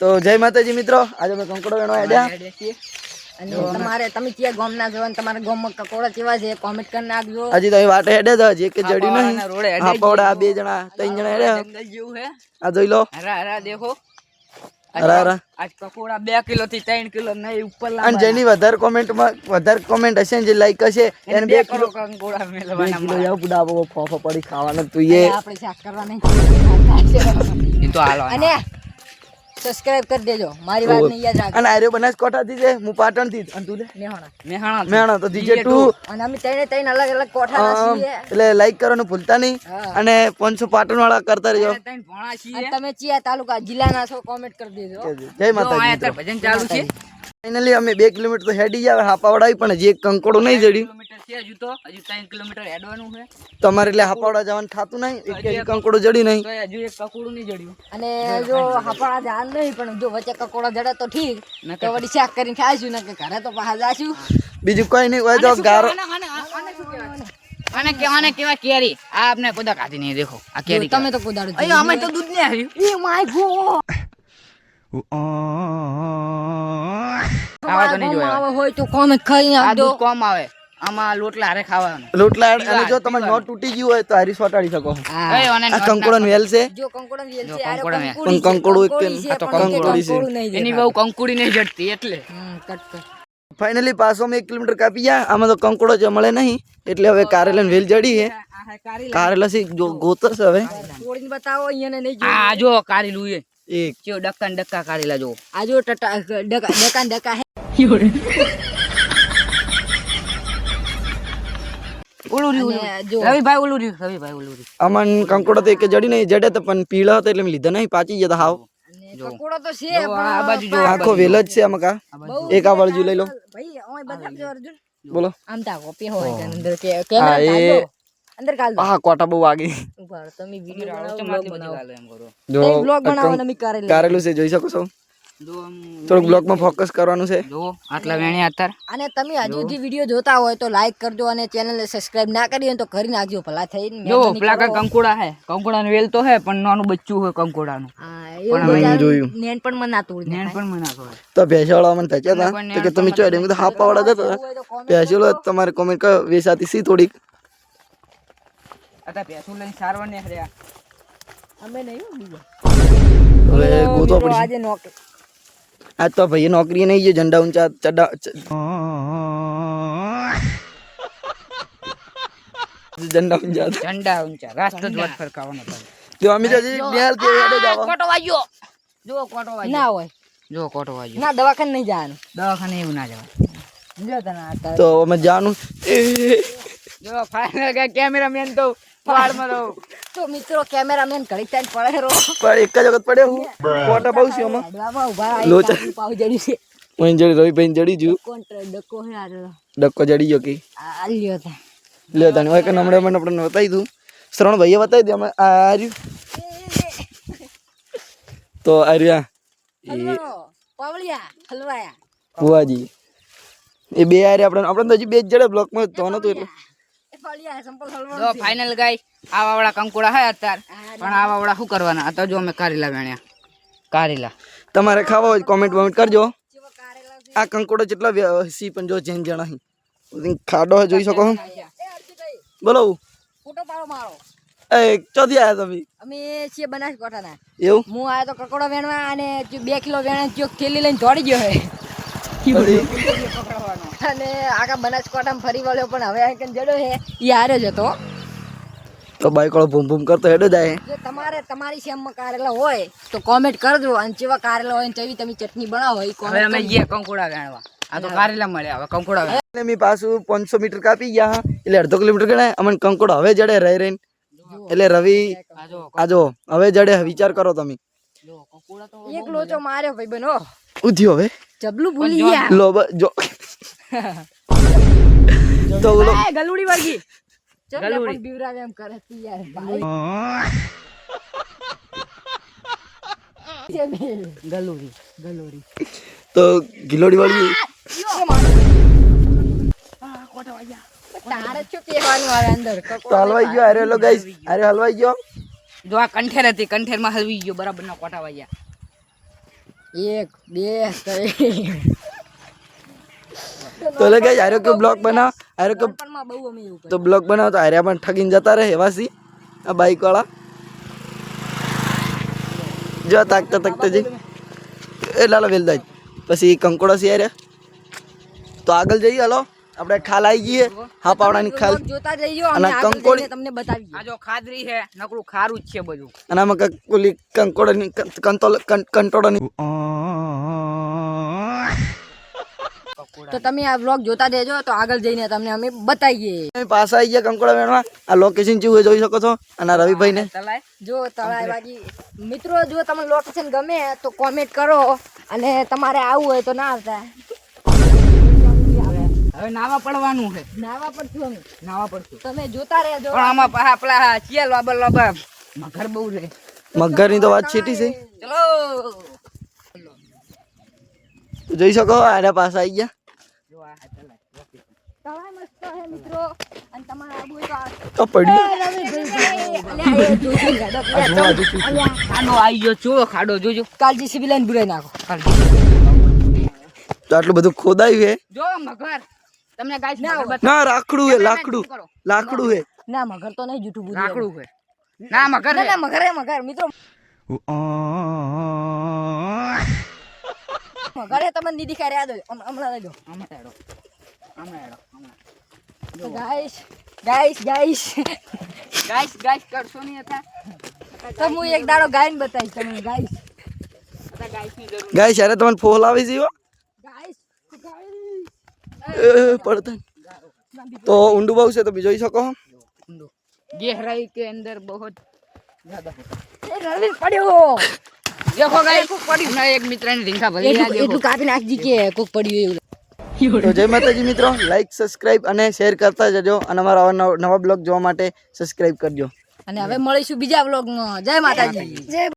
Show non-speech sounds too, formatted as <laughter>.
તો જય માતાજી મિત્રો. આજે અમે કંકડો વેણવા આડ્યા અને તમારે તમે ક્યાં ગામ ના જવાનું તમારા ગામમાં કકોડા કેવા છે? કોમેન્ટ કરી નાખજો. હજી તો અહીં વાટે હેડે જ જે કે જડી નહીં. હા પવડા બે જણા ત્રણ જણા હેડે. જેવું હે આ જોઈ લો. હરા હરા દેખો. હરા હરા. આજ પકોડા બે કિલો થી ત્રણ કિલો નહીં ઉપર અને જેની વધારે કોમેન્ટમાં વધારે કોમેન્ટ હશે ને લાઈક હશે એને એને બે બે કિલો કિલો કંકોડા બે મેળવાના કિલો મારા. જાવ બુડા ફોફો પડી ખાવાનો તું <laughs> એ. તો હાલો સબસ્ક્રાઇબ કરી દેજો. મારી વાત નહીં યાદ રાખજો. અને આર્યો બનાસકાંઠાથી છે? હું પાટણથી અને તું લે મેહાણા મેહાણા મેણા તો જીજે ટુ અને અમે ત્રણે ત્રણ અલગ અલગ કોઠાના છીએ એટલે લાઈક કરવાનું ભૂલતા નહીં. અને પાંચસો પાટણ વાળા કરતા રહેજો. ત્રણ ભોણા છીએ. તમે ચિયા તાલુકા જિલ્લાના છો કોમેન્ટ કરી દેજો. જય માતાજી ભજન ચાલુ છે. ફાઇનલી અમે બે કિલોમીટર તો હેડી ગયા હાપાવડા પણ હજી એક કંકોડો નહીં જડ્યું. હજુ તો. હજુ ત્રણ કિલોમીટર હેડવાનું છે. તમારે એટલે હાપાવડા જવાનું થતું નહીં એક કંકોડો જડી નહીં. હજુ એક કકોડું નહીં જડ્યું. અને જો હાપડા જાન નહીં પણ જો વચ્ચે કકોડા જડે તો ઠીક. નકર તો વળી શાક કરીને ખાઈશું ને કે ઘરે તો પાછા જાશું. બીજું કઈ નહીં હોય તો ગારો આને કેવાને કેવા કેરી. આ આપને કોદા કાઢી નહીં દેખો. આ કેરી તમે તો કોદાડો અయ్యో અમે તો દૂધ ને આવ્યું. એ માય ગો <laughs> ખાવા તો નહીં જોયા. હોય તો કોમેન્ટ ખાઈ આ દૂધ કોમ આવે. આમાં લોટલા હારે ખાવાનું. લોટલા અને જો તમે નોટ તૂટી ગયું હોય તો હારી સોટાડી શકો. આ કંકોડન વેલ છે. જો કંકોડન વેલ છે આરે કંકોડા એક આ તો કંકોડી છે. એની બહુ કંકોડી નહીં જડતી એટલે. કર. ફાઇનલી પાછો અમે એક કિલોમીટર કાપી ગયા. આમાં તો કંકોડો જ મળે નહીં. એટલે હવે કારેલન વેલ જડી છે. કારેલા. સી જો ગોતર છે હવે. તોડીને બતાવો અહીંયા નહીં આ જો કારેલું એ એક ચો ડક્કા ને ડક્કા કારેલા જો આ જો ટટા ડકા ડકા ને ડકા હે ઓલું રહ્યું અને જો રવિભાઈ ઓલું રહ્યું રવિભાઈ ઓલું રહ્યું. આમાં કંકોડો તો એક જડી નહીં જડે તો પણ પીળા હતો એટલે મેં લીધા નહીં પાચી જતા હાવ. અને કકોડો તો છે જો આ પણ બાજુ જો આખો વેલ જ. છે આમાં કા? બહુ એક આ બાજુ લઈ લો. ભાઈ ઓય બતાવજો અર્જુન. બોલો. આમ તા કોપી હોય છે અંદર કે કેમેરા હા, એ- કાઢો અંદર કાલ હા કોટા બહુ વાગી. ઊભા તમે વિડિયો બનાવો તો બનાવો. એમ કરો. જો બ્લોગ vlog બનાવો ને અમે કરેલી. કારેલું છે જોઈ શકો છો. જો આમ થોડુંક બ્લોકમાં ફોકસ કરવાનું છે. જો આટલા વેણી અત્યાર. અને તમે હજુ જે. વિડિયો જોતા હોય તો લાઈક કરજો અને ચેનલને સબસ્ક્રાઇબ ના કરી હોય તો કરી નાખજો ભલા થઈ જો પેલા. કઈ કંકોડા હે કંકોડા વેલ તો હે પણ નાનું બચ્ચું હોય કંકોડાનું. કે તમારે કોમેન્ટ કરો વેસાતી સી થોડીક? અત્યારે ભેંસું લઈને સારવાર ને હર્યા અમે નહીં બીજા. હવે ગોતવા પડશે આજે નોકરી. આજ તો ભાઈ નોકરી નહીં ગયો ઝંડા ઊંચા ચડા ઝંડા ઊંચા ઝંડા ઊંચા. રાષ્ટ્ર ધ્વજ ફરકાવાનો તો જો અમે જજી બેલ કે હેડે જાવ કોટો વાગ્યો. જો કોટો વાગ્યો. ના હોય. જો કોટો વાગ્યો. ના દવાખાને નહીં જવાનું. દવાખાને એવું ના જવાનું જો તને તો અમે જાનું જો ફાઇનલ કે કેમેરામેન તો તો મિત્રો કેમેરામેન ઘડી ટાઈમ પડે રો પણ એક જ વખત પડ્યો હું. ફોટા બહુ છે આમાં. ગાડવામાં ઊભા લોચા. ચાકુ પાવ છે. હું જડી જડી જ્યું ડકો હે આ રહ્યો. ડક્કો જડી ગયો કે. આ લ્યો તા. લ્યો તને હોય કે નમણે મને આપણે બતાવી દઉં. શ્રવણ ભાઈએ બતાવી દે અમે આ રહ્યું. તો આ રહ્યા એ પાવળિયા હલવાયા. ભુવાજી. એ બે આરે આપણે આપણે તો હજી બે જ જડે બ્લોકમાં તો નતું એટલે. જો ફાઇનલ ગાય આ વાવડા કંકોડા હે અત્યારે. પણ આ વાવડા શું કરવાના? આ તો જો અમે કારેલા વેણ્યા. કારેલા. તમારે ખાવા હોય કોમેન્ટ વોમેન્ટ કરજો. આ કંકોડો જેટલા સી પણ જો જેન જણા અહીં. ખાડો હે જોઈ શકો છો બોલો. ફોટો પાડો મારો. એ ચોથી આયા તમે. અમે છીએ બનાસકાંઠાના એવું? હું આવ્યો તો કકોડો વેણવા અને બે કિલો વેણ જો થેલી લઈને દોડી ગયો હે. અને આખા બનાસકાંઠામાં ફરી વળ્યો પણ હવે આ કન જડ્યો હે. યાર જ હતો. તો બાઈક વાળો ભૂમ ભૂમ કરતો હેડો જાય જો તમારે તમારી સેમમાં કારેલા હોય તો કોમેન્ટ કરજો. અને જેવા કારેલા હોય ને તેવી તમે ચટણી બનાવો એ હવે કોમેન્ટ અમે ગયા કંકોડા વેણવા આ તો કારેલા મળ્યા હવે કંકોડા. એટલે મેં પાછું પાંચસો મીટર કાપી ગયા એટલે અડધો કિલોમીટર ગણાય. અમને કંકોડો હવે જડે રહી રહીને. એટલે રવિ આ જો આ જો હવે જડે વિચાર કરો તમે. એક લોચો માર્યો ભાઈ બનો. ઉધ્યો હવે. જબલું ભૂલી ગયા. લો જો તો ઓલો ગલુડી વર્ગી. ગલુડી. ને એમ કરે તું યાર ભાઈ. ગલુડી ગલુડી. તો ગિલોડી વાળી તારે શું કહેવાનું આવે અંદર? તો હલવાઈ ગયો અરે લો ગાઈસ અરે હલવાઈ ગયો? જો આ કંઠેર હતી કંઠેરમાં હલવી ગયો બરાબર ના કોટા વાગ્યા. એક બે ત્રણ. તો એટલે કે આરો કે બ્લોક બનાવ? આરો કે નાનપણમાં બહુ અમે એવું તો બ્લોક બનાવ તો આર્યા પણ ઠગીને જતા રહે એવાસી આ બાઈક વાળા જો તાકતા તાકતા જઈ એ લાલો વેલદાજ પછી કંકોડો સી આર્યા. તો આગળ જઈએ હલો. આપણે ખાલ આવી ગઈ હા પાવડાની ખાલ. જોતા જઈયો અને કંકોડી- તમને બતાવી આ જો ખાદરી છે નકરું ખારું જ છે બધું. અને આમાં કંઈક ઓલી કંકોડોની કંતોલ કંટોડોની તો તમે આ બ્લોગ જોતા રહેજો તો આગળ જઈને તમને અમે બતાવીએ. પાછા આવી ગયા કંકોડા વેણવા. આ લોકેશન જેવું જોઈ શકો છો. અને રવિભાઈ ને જો તળાઈબાજી મિત્રો જો તમને લોકેશન ગમે તો કોમેન્ટ કરો. અને તમારે આવવું હોય તો ના આવતા હવે નાવા પડવાનું છે. નાવા પડશું અમે. નાવા પડશું તમે જોતા રહેજો. પણ આમાં પેલા ચિયા લોબર લોબર મગર બહુ રે મગરની તો વાત છેટી છે. ચલો. તો જોઈ શકો આના પાછા આવી ગયા. જો આ તલાય તળાઈ મસ્ત છે મિત્રો અને તમારે આવવું તો તો પડ્યું અલ્યા, એ જોજો હેડો, અલ્યા, ખાડો આવી ગયો જો ખાડો જોજો કાલ જીસીબી લઈને બુરાઈ નાખો તો આટલું બધું ખોદાયું હે? જો મગર. તમને ગાઈસ ના, રાખડું હે લાકડું. લાકડું હે. ના મગર તો નહીં જૂઠું બોલ્યું. લાકડું છે ના મગર ના ના મગર હે મગર. મિત્રો મગર હે તમને દીદી ખાઈ રહ્યા દો હમ- હમણાં લઈ દો આમાં હેડો. હમણાં હેડો હમણાં guys guys guys guys guys કરશો નહીં હતા તો હું એક દાડો ગાઈને બતાવીશ તમને ગાઈસ ગાઈસની જરૂર. ગાય ત્યારે તમને ફોલ આવી જીવો? ગાઈસ પડતા. તો ઊંડું બહુ છે તો બી જોઈ શકો ગેહરાઈ ગહેરાઈ કે અંદર બહુ જ્યાદા હોતા એ રવિ પડ્યો. દેખો ગાઈસ કોક પડ્યું ના એક મિત્રની રીંગા ભરી એટલું કાપી નાખજી કે કોક પડ્યું એવું. તો જય માતાજી મિત્રો. લાઈક સબસ્ક્રાઇબ અને શેર કરતા જજો. અને અમારા આવા નવા- નવા બ્લોગ જોવા માટે સબસ્ક્રાઇબ કરજો. અને હવે મળીશું બીજા બ્લોગમાં જય માતાજી. જય